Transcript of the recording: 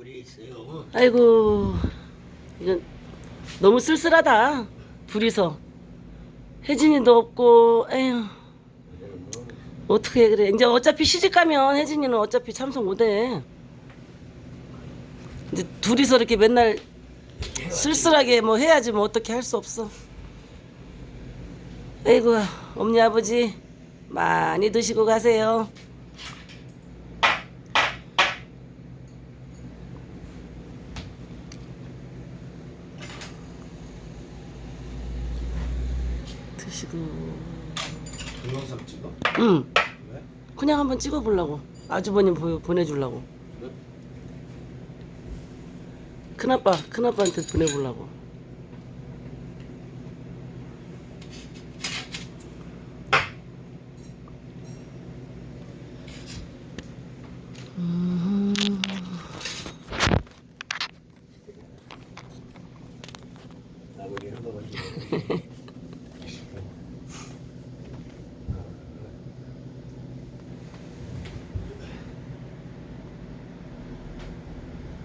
불이 있어요. 아이고 이건 너무 쓸쓸하다. 둘이서. 혜진이도 없고 에휴. 어떻게 그래. 이제 어차피 시집 가면 혜진이는 어차피 참석 못해. 이제 둘이서 이렇게 맨날 쓸쓸하게 뭐 해야지 뭐 어떻게 할 수 없어. 아이고 엄니 아버지. 많이 드시고 가세요 드시고 동영상 찍어? 응 왜? 그냥 한번 찍어보려고 아주버님 보, 보내주려고 그래? 큰아빠 큰아빠한테 보내보려고 나머지 한 번만 찍어.